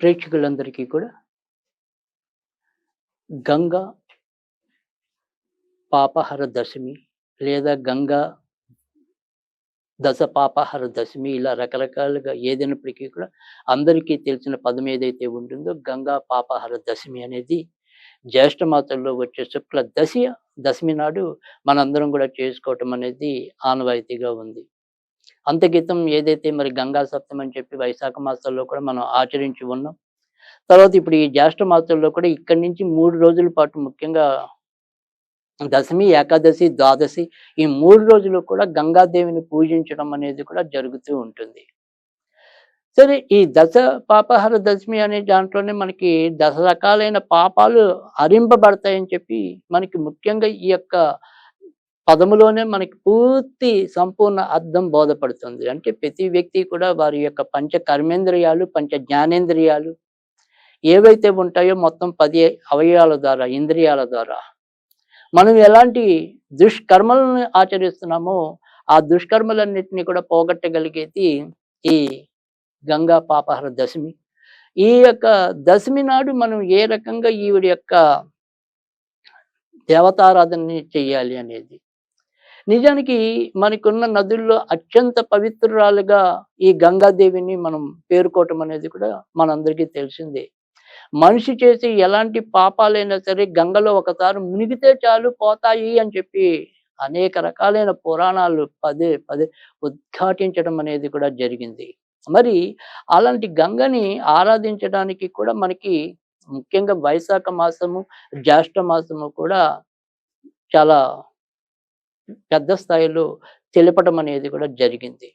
ప్రేక్షకులందరికీ కూడా గంగా పాపహర దశమి లేదా గంగా దశ పాపహర దశమి ఇలా రకరకాలుగా ఏదైనప్పటికీ కూడా అందరికీ తెలిసిన పదం ఏదైతే ఉంటుందో గంగా పాపహర దశమి అనేది జ్యేష్ఠ వచ్చే శుక్ల దశ దశమి నాడు మనందరం కూడా చేసుకోవటం అనేది ఆనవాయితీగా ఉంది. అంతకితం ఏదైతే మరి గంగా సప్తమి అని చెప్పి వైశాఖ మాసంలో కూడా మనం ఆచరించి ఉన్నాం. తర్వాత ఇప్పుడు ఈ జ్యేష్ఠ మాసంలో కూడా ఇక్కడి నుంచి మూడు రోజుల పాటు ముఖ్యంగా దశమి ఏకాదశి ద్వాదశి ఈ మూడు రోజులు కూడా గంగాదేవిని పూజించడం అనేది కూడా జరుగుతూ ఉంటుంది. సరే ఈ దశ పాపహర దశమి అనే దాంట్లోనే మనకి దశ రకాలైన పాపాలు హరింపబడతాయని చెప్పి మనకి ముఖ్యంగా ఈ యొక్క పదములోనే మనకి పూర్తి సంపూర్ణ అర్థం బోధపడుతుంది. అంటే ప్రతి వ్యక్తి కూడా వారి యొక్క పంచ కర్మేంద్రియాలు పంచ జ్ఞానేంద్రియాలు ఏవైతే ఉంటాయో మొత్తం పది అవయవాల ద్వారా ఇంద్రియాల ద్వారా. మనం ఎలాంటి దుష్కర్మలను ఆచరిస్తున్నామో ఆ దుష్కర్మలన్నింటినీ కూడా పోగొట్టగలిగేది ఈ గంగా పాపహర దశమి. ఈ యొక్క దశమి నాడు మనం ఏ రకంగా ఈవిడ యొక్క దేవతారాధనని చేయాలి అనేది నిజానికి మనకున్న నదుల్లో అత్యంత పవిత్రురాలుగా ఈ గంగాదేవిని మనం పేర్కోవటం అనేది కూడా మనందరికీ తెలిసిందే. మనిషి చేసి ఎలాంటి పాపాలైనా సరే గంగలో ఒకసారి మునిగితే చాలు పోతాయి అని చెప్పి అనేక రకాలైన పురాణాలు పదే పదే ఉద్ఘాటించడం అనేది కూడా జరిగింది. మరి అలాంటి గంగని ఆరాధించడానికి కూడా మనకి ముఖ్యంగా వైశాఖ మాసము జ్యేష్ఠ మాసము కూడా చాలా పెద్ద స్థాయిలో తెలపడం అనేది కూడా జరిగింది.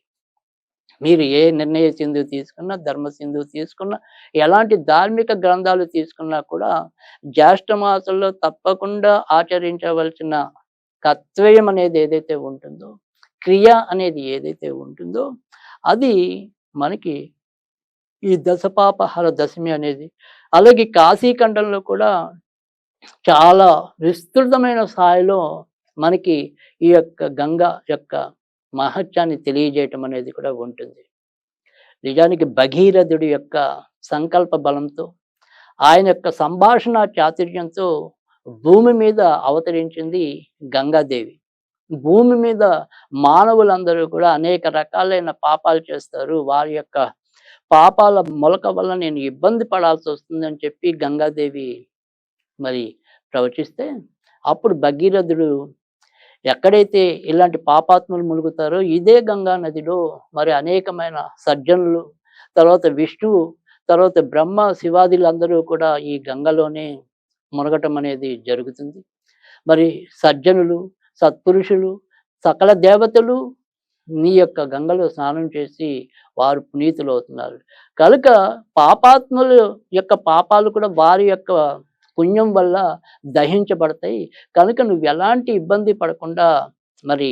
మీరు ఏ నిర్ణయ సింధు తీసుకున్నా ధర్మ సింధు తీసుకున్నా ఎలాంటి ధార్మిక గ్రంథాలు తీసుకున్నా కూడా జ్యేష్ఠమాసంలో తప్పకుండా ఆచరించవలసిన కత్వయం అనేది ఏదైతే ఉంటుందో క్రియ అనేది ఏదైతే ఉంటుందో అది మనకి ఈ దశపాపహార దశమి అనేది అలాగే కాశీఖండంలో కూడా చాలా విస్తృతమైన స్థాయిలో మనకి ఈ యొక్క గంగ యొక్క మహత్యాన్ని తెలియజేయటం అనేది కూడా ఉంటుంది. నిజానికి భగీరథుడి యొక్క సంకల్ప బలంతో ఆయన యొక్క సంభాషణ చాతుర్యంతో భూమి మీద అవతరించింది గంగాదేవి. భూమి మీద మానవులందరూ కూడా అనేక రకాలైన పాపాలు చేస్తారు. వారి యొక్క పాపాల మొలక వల్ల నేను ఇబ్బంది పడాల్సి వస్తుందని చెప్పి గంగాదేవి మరి ప్రవచిస్తే అప్పుడు భగీరథుడు ఎక్కడైతే ఇలాంటి పాపాత్ములు ములుగుతారో ఇదే గంగా నదిలో మరి అనేకమైన సజ్జనులు తర్వాత విష్ణువు తర్వాత బ్రహ్మ శివాదులందరూ కూడా ఈ గంగలోనే మునగటం అనేది జరుగుతుంది. మరి సజ్జనులు సత్పురుషులు సకల దేవతలు నీ యొక్క గంగలో స్నానం చేసి వారు పునీతులు అవుతున్నారు కనుక పాపాత్ముల యొక్క పాపాలు కూడా వారి యొక్క పుణ్యం వల్ల దహించబడతాయి. కనుక నువ్వు ఎలాంటి ఇబ్బంది పడకుండా మరి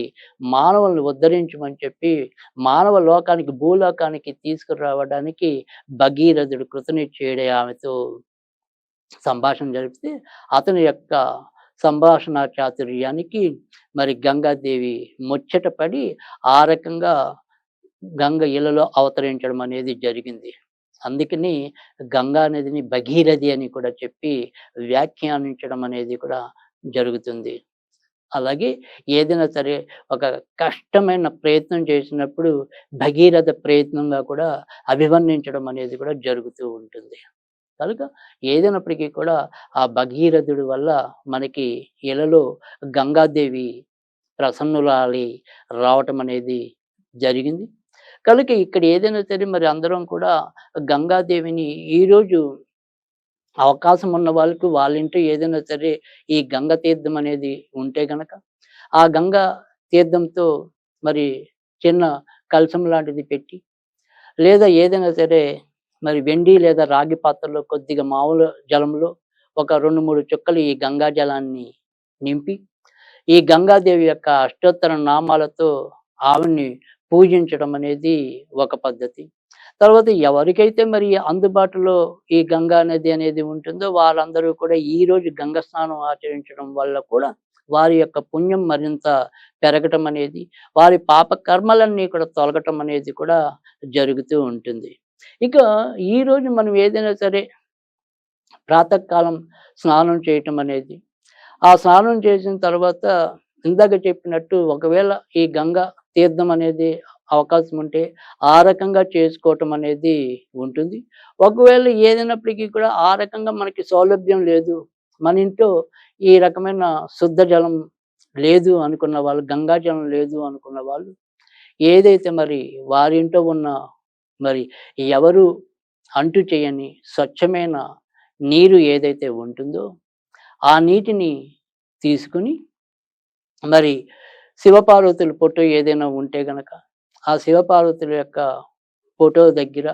మానవులను ఉద్ధరించమని చెప్పి మానవ లోకానికి భూలోకానికి తీసుకురావడానికి భగీరథుడు కృతనిచ్చేయడే ఆమెతో సంభాషణ జరిపితే అతని యొక్క సంభాషణ చాతుర్యానికి మరి గంగాదేవి ముచ్చటపడి ఆ రకంగా గంగ ఇళ్ళలో అవతరించడం అనేది జరిగింది. అందుకని గంగా నదిని భగీరథి అని కూడా చెప్పి వ్యాఖ్యానించడం అనేది కూడా జరుగుతుంది. అలాగే ఏదైనా సరే ఒక కష్టమైన ప్రయత్నం చేసినప్పుడు భగీరథ ప్రయత్నంగా కూడా అభివర్ణించడం అనేది కూడా జరుగుతూ ఉంటుంది. కనుక ఏదైనప్పటికీ కూడా ఆ భగీరథుడి వల్ల మనకి ఇలలో గంగాదేవి ప్రసన్నులాలి రావటం అనేది జరిగింది. కనుక ఇక్కడ ఏదైనా సరే మరి అందరం కూడా గంగాదేవిని ఈరోజు అవకాశం ఉన్న వాళ్ళకు వాళ్ళ ఇంట్లో ఏదైనా సరే ఈ గంగ తీర్థం అనేది ఉంటే గనక ఆ గంగ తీర్థంతో మరి చిన్న కలసం లాంటిది పెట్టి లేదా ఏదైనా సరే మరి వెండి లేదా రాగి పాత్రలో కొద్దిగా మామూలు జలంలో ఒక రెండు మూడు చుక్కలు ఈ గంగా జలాన్ని నింపి ఈ గంగాదేవి యొక్క అష్టోత్తర నామాలతో ఆవిడ్ని పూజించడం అనేది ఒక పద్ధతి. తర్వాత ఎవరికైతే మరి అందుబాటులో ఈ గంగా నది అనేది ఉంటుందో వాళ్ళందరూ కూడా ఈ రోజు గంగ స్నానం ఆచరించడం వల్ల కూడా వారి యొక్క పుణ్యం మరింత పెరగటం అనేది వారి పాప కర్మలన్నీ కూడా తొలగటం అనేది కూడా జరుగుతూ ఉంటుంది. ఇక ఈరోజు మనం ఏదైనా సరే ప్రాతకాలం స్నానం చేయటం అనేది ఆ స్నానం చేసిన తర్వాత ఇందాక చెప్పినట్టు ఒకవేళ ఈ గంగా తీర్థం అనేది అవకాశం ఉంటే ఆ రకంగా చేసుకోవటం అనేది ఉంటుంది. ఒకవేళ ఏదైనప్పటికీ కూడా ఆ రకంగా మనకి సౌలభ్యం లేదు మన ఇంట్లో ఈ రకమైన శుద్ధ జలం లేదు అనుకున్న వాళ్ళు గంగా జలం లేదు అనుకున్న వాళ్ళు ఏదైతే మరి వారి ఇంట్లో ఉన్న మరి ఎవరు అంటు చేయని స్వచ్ఛమైన నీరు ఏదైతే ఉంటుందో ఆ నీటిని తీసుకుని మరి శివపార్వతుల ఫోటో ఏదైనా ఉంటే గనక ఆ శివపార్వతుల యొక్క ఫోటో దగ్గర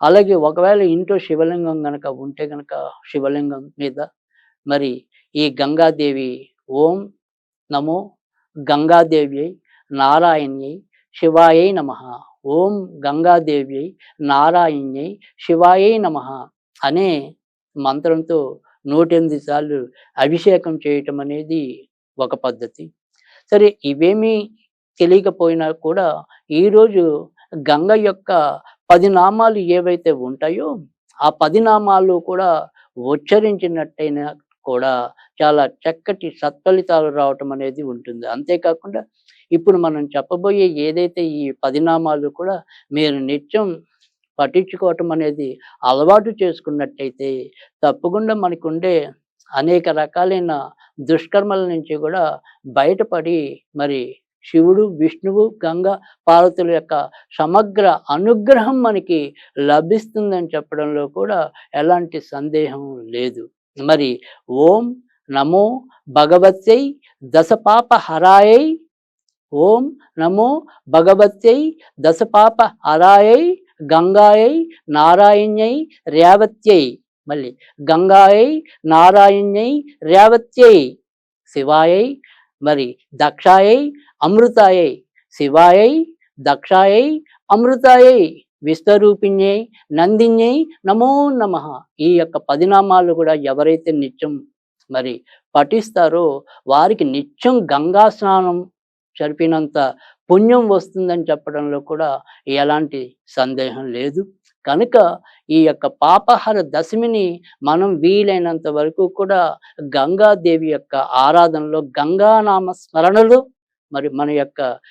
అలాగే ఒకవేళ ఇంట్లో శివలింగం గనక ఉంటే గనక శివలింగం మీద మరి ఈ గంగాదేవి ఓం నమో గంగాదేవి నారాయణ్యై శివాయై నమ. ఓం గంగాదేవి నారాయణ్యై శివాయై నమ అనే మంత్రంతో నూటెనిమిది సార్లు అభిషేకం చేయటం అనేది ఒక పద్ధతి. సరే ఇవేమీ తెలియకపోయినా కూడా ఈరోజు గంగ యొక్క పది నామాలు ఏవైతే ఉంటాయో ఆ పది నామాలు కూడా ఉచ్చరించినట్టయినా కూడా చాలా చక్కటి సత్ఫలితాలు రావటం అనేది ఉంటుంది. అంతేకాకుండా ఇప్పుడు మనం చెప్పబోయే ఏదైతే ఈ పదినామాలు కూడా మీరు నిత్యం పట్టించుకోవటం అనేది అలవాటు చేసుకున్నట్టయితే తప్పకుండా మనకుండే అనేక రకాలైన దుష్కర్మల నుంచి కూడా బయటపడి మరి శివుడు విష్ణువు గంగ పార్వతుల యొక్క సమగ్ర అనుగ్రహం మనకి లభిస్తుందని చెప్పడంలో కూడా ఎలాంటి సందేహం లేదు. మరి ఓం నమో భగవత్యై దశపాప హరాయై ఓం నమో భగవత్యై దశపాప హరాయై గంగాయై నారాయణ్యై రేవత్యై మళ్ళీ గంగాయై నారాయణ్యై రేవత్యై శివాయై మరి దక్షాయై అమృతాయై శివాయై దక్షాయై అమృతాయై విశ్వరూపిణ్యై నందిన్యై నమో నమ. ఈ యొక్క పదినామాలు కూడా ఎవరైతే నిత్యం మరి పఠిస్తారో వారికి నిత్యం గంగా స్నానం జరిపినంత పుణ్యం వస్తుందని చెప్పడంలో కూడా ఎలాంటి సందేహం లేదు. కనుక ఈ యొక్క పాపహర దశమిని మనం వీలైనంత వరకు కూడా గంగాదేవి యొక్క ఆరాధనలో గంగానామ స్మరణలు మరి మన యొక్క